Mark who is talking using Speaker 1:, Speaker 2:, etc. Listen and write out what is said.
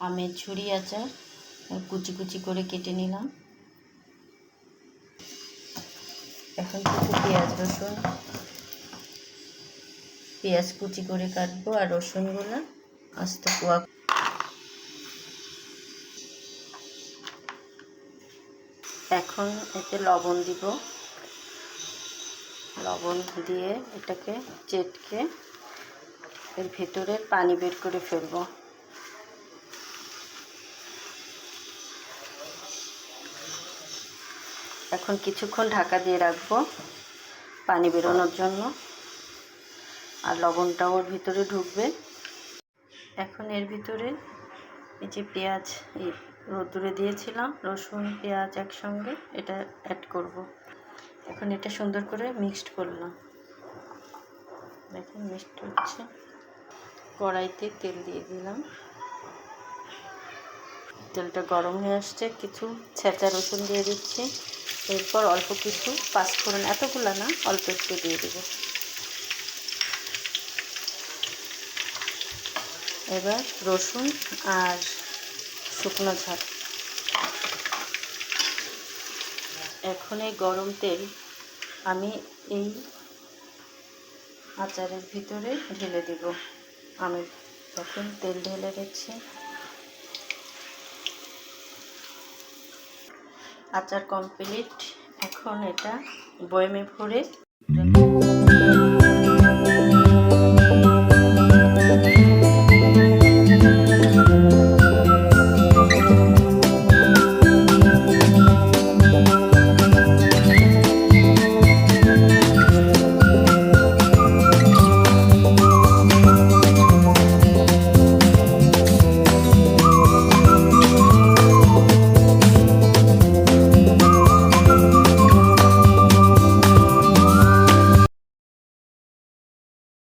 Speaker 1: আমের ঝুড়ি আচার কুচি কুচি করে কেটে নিলাম। এখন কিছু পেঁয়াজ, রসুন। পেঁয়াজ কুচি করে কাটবো আর রসুনগুলো আস্তে কোয়া এখন এতে লবণ দিব। লবণ দিয়ে এটাকে চেটকে এর ভেতরে পানি বের করে ফেলব। এখন কিছুক্ষণ ঢাকা দিয়ে রাখব পানি বেরোনোর জন্য। আর লবণটাও ওর ভিতরে ঢুকবে। এখন এর ভিতরে এই যে পেঁয়াজ, এই রোদ্দুরে দিয়েছিলাম, রসুন, পেঁয়াজ একসঙ্গে এটা অ্যাড করব। এখন এটা সুন্দর করে মিক্সড করলাম। দেখেন মিক্সড হচ্ছে। কড়াইতে তেল দিয়ে দিলাম। তেলটা গরম হয়ে আসছে, কিছু ছেঁচা রসুন দিয়ে দিচ্ছি। এরপর অল্প কিছু পাঁচফোড়ন, এতগুলো না, অল্প একটু দিয়ে দেব। এবার রসুন আর শুকনো ঝাল। এখন এই গরম তেল আমি এই আচারের ভিতরে ঢেলে দেব। আমি তখন তেল ঢেলে রেখেছি। আচার কমপ্লিট এখন এটা বয়মে ভরে